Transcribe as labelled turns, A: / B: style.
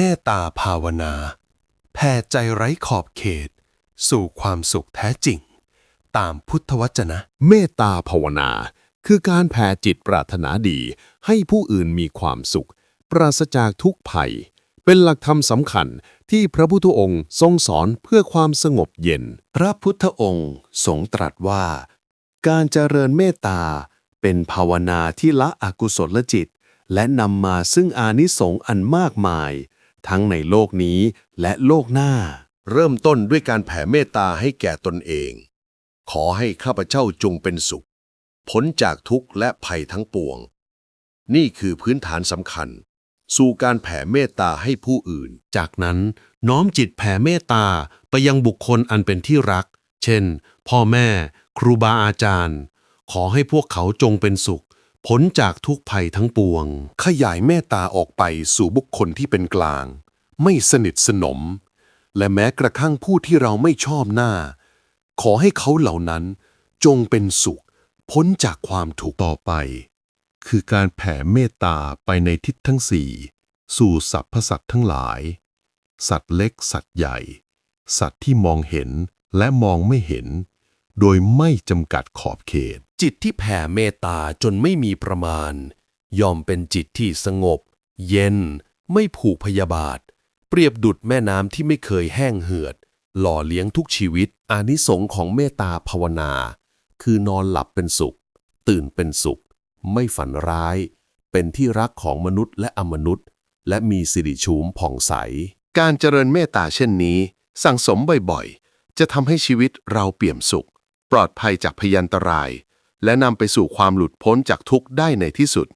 A: เมตตาภาวนาแผ่ใจไร้ขอบเขต สู่ความสุขแท้จริง ตามพุทธวจนะ
B: เมตตาภาวนา คือการแผ่จิตปรารถนาดี ให้ผู้อื่นมีความสุข ปราศจากทุกภัย เป็นหลักธรรมสำคัญที่พระพุทธองค์ทรงสอนเพื่อความสงบเย็น
C: พระพุทธองค์ทรงตรัสว่า การเจริญเมตตาเป็นภาวนาที่ละอกุศลจิต และนำมาซึ่งอานิสงส์อันมากมาย ทั้งในโลกนี้และโลกหน้า
D: เริ่มต้นด้วยการแผ่เมตตาให้แก่ตนเอง ขอให้ข้าพเจ้าจงเป็นสุข พ้นจากทุกข์และภัยทั้งปวง นี่คือพื้นฐานสำคัญ สู่การแผ่เมตตาให้ผู้อื่น
E: จากนั้นน้อมจิตแผ่เมตตาไปยังบุคคลอันเป็นที่รัก เช่น พ่อแม่ ครูบาอาจารย์ ขอให้พวกเขาจงเป็นสุข พ้นจากทุกภัยทั้งปวง
A: ขยายเมตตาออกไปสู่บุคคลที่เป็นกลาง ไม่สนิทสนม และแม้กระทั่งผู้ที่เราไม่ชอบหน้า ขอให้เขาเหล่านั้นจงเป็นสุข พ้นจากความถูก
F: ต่อไป คือการแผ่เมตตาไปในทิศทั้งสี่ สู่สรรพสัตว์ทั้งหลาย สัตว์เล็กสัตว์ใหญ่ สัตว์ที่มองเห็นและมองไม่เห็น โดยไม่จำกัดขอบเขต
C: จิตที่แผ่เมตตาจนไม่มีประมาณ ยอมเป็นจิตที่สงบ เย็น ไม่ผูกพยาบาท เปรียบดุดแม่น้ำที่ไม่เคยแห้งเหือด หล่อเลี้ยงทุกชีวิต อานิสงของเมตตาภาวนา คือนอนหลับเป็นสุข ตื่นเป็นสุข ไม่ฝันร้าย เป็นที่รักของมนุษย์และอมนุษย์ และมีสิริชูมผ่องใส
A: การเจริญเมตตาเช่นนี้ สั่งสมบ่อยๆ จะทำให้ชีวิตเราเปี่ยมสุข ปลอดภัยจากพยันตราย และนำไปสู่ความหลุดพ้นจากทุกข์ได้ในที่สุด